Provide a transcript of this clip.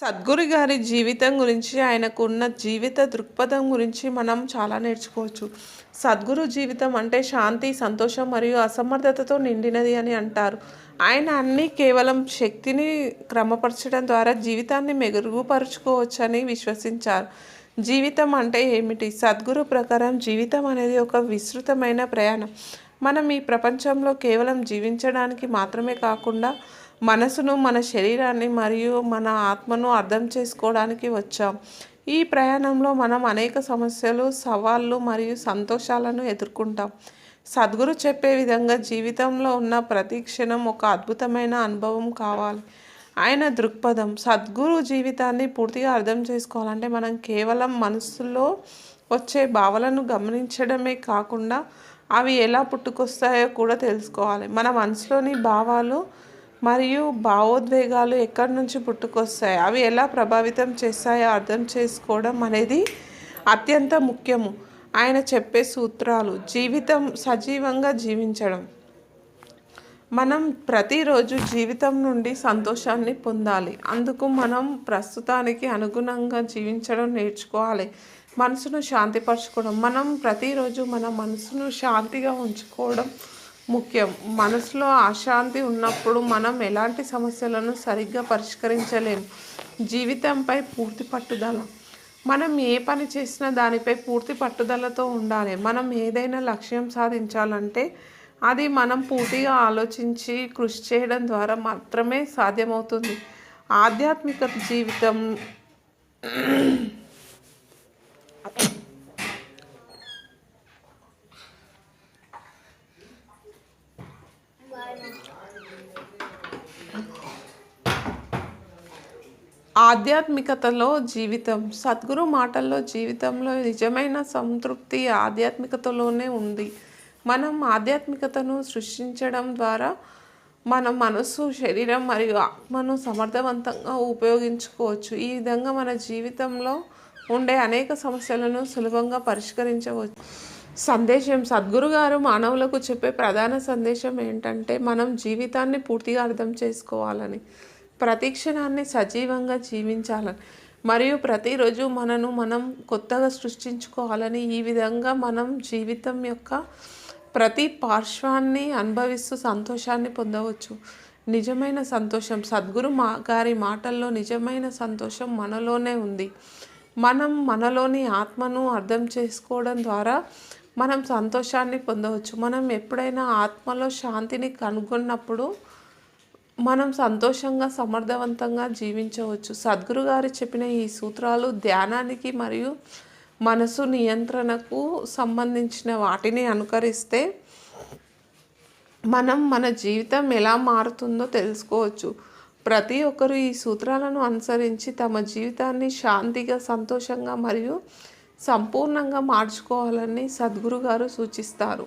సద్గురు గారి జీవితం గురించి ఆయనకున్న జీవిత దృక్పథం గురించి మనం చాలా నేర్చుకోవచ్చు. సద్గురు జీవితం అంటే శాంతి సంతోషం మరియు అసమర్థతతో నిండినది అని అంటారు. ఆయన అన్ని కేవలం శక్తిని క్రమపరచడం ద్వారా జీవితాన్ని మెరుగుపరుచుకోవచ్చని విశ్వసించారు. జీవితం అంటే ఏమిటి? సద్గురు ప్రకారం జీవితం అనేది ఒక విస్తృతమైన ప్రయాణం. మనం ఈ ప్రపంచంలో కేవలం జీవించడానికి మాత్రమే కాకుండా మనసును మన శరీరాన్ని మరియు మన ఆత్మను అర్థం చేసుకోవడానికి వచ్చాం. ఈ ప్రయాణంలో మనం అనేక సమస్యలు సవాళ్ళు మరియు సంతోషాలను ఎదుర్కొంటాం. సద్గురు చెప్పే విధంగా జీవితంలో ఉన్న ప్రతి క్షణం ఒక అద్భుతమైన అనుభవం కావాలి. ఆయన దృక్పథం సద్గురు జీవితాన్ని పూర్తిగా అర్థం చేసుకోవాలంటే మనం కేవలం మనసులో వచ్చే భావాలను గమనించడమే కాకుండా అవి ఎలా పుట్టుకొస్తాయో కూడా తెలుసుకోవాలి. మన మనసులోని భావాలు మరియు భావోద్వేగాలు ఎక్కడి నుంచి పుట్టుకొస్తాయి? అవి ఎలా ప్రభావితం చేస్తాయో అర్థం చేసుకోవడం అనేది అత్యంత ముఖ్యము. ఆయన చెప్పే సూత్రాలు జీవితం సజీవంగా జీవించడం. మనం ప్రతిరోజు జీవితం నుండి సంతోషాన్ని పొందాలి. అందుకు మనం ప్రస్తుతానికి అనుగుణంగా జీవించడం నేర్చుకోవాలి. మనసును శాంతిపరచుకోవడం. మనం ప్రతిరోజు మన మనసును శాంతిగా ఉంచుకోవడం ముఖ్యం. మనసులో అశాంతి ఉన్నప్పుడు మనం ఎలాంటి సమస్యలను సరిగ్గా పరిష్కరించలేము జీవితంపై పూర్తి పట్టుదల. మనం ఏ పని చేసినా దానిపై పూర్తి పట్టుదలతో ఉండాలి. మనం ఏదైనా లక్ష్యం సాధించాలంటే అది మనం పూర్తిగా ఆలోచించి కృషి చేయడం ద్వారా మాత్రమే సాధ్యమవుతుంది. ఆధ్యాత్మిక జీవితం ఆధ్యాత్మికతలో జీవితం సద్గురు మాటల్లో జీవితంలో నిజమైన సంతృప్తి ఆధ్యాత్మికతలోనే ఉంది. మనం ఆధ్యాత్మికతను సృష్టించడం ద్వారా మన మనసు శరీరం మరియు ఆత్మను సమర్థవంతంగా ఉపయోగించుకోవచ్చు. ఈ విధంగా మన జీవితంలో ఉండే అనేక సమస్యలను సులభంగా పరిష్కరించవచ్చు. సందేశం సద్గురు గారు మానవులకు చెప్పే ప్రధాన సందేశం ఏంటంటే మనం జీవితాన్ని పూర్తిగా అర్థం చేసుకోవాలని ప్రతి క్షణాన్ని సజీవంగా జీవించాలని మరియు ప్రతిరోజు మనను మనం కొత్తగా సృష్టించుకోవాలని ఈ విధంగా మనం జీవితం యొక్క ప్రతి పార్శ్వాన్ని అనుభవిస్తూ సంతోషాన్ని పొందవచ్చు. నిజమైన సంతోషం సద్గురు మా గారి మాటల్లో నిజమైన సంతోషం మనలోనే ఉంది. మనం మనలోని ఆత్మను అర్థం చేసుకోవడం ద్వారా మనం సంతోషాన్ని పొందవచ్చు. మనం ఎప్పుడైనా ఆత్మలో శాంతిని కనుగొన్నప్పుడు మనం సంతోషంగా సమర్థవంతంగా జీవించవచ్చు. సద్గురు గారు చెప్పిన ఈ సూత్రాలు ధ్యానానికి మరియు మనసు నియంత్రణకు సంబంధించిన వాటిని అనుకరిస్తే మనం మన జీవితం ఎలా మారుతుందో తెలుసుకోవచ్చు. ప్రతి ఒక్కరూ ఈ సూత్రాలను అనుసరించి తమ జీవితాన్ని శాంతిగా సంతోషంగా మరియు సంపూర్ణంగా మార్చుకోవాలని సద్గురు గారు సూచిస్తారు.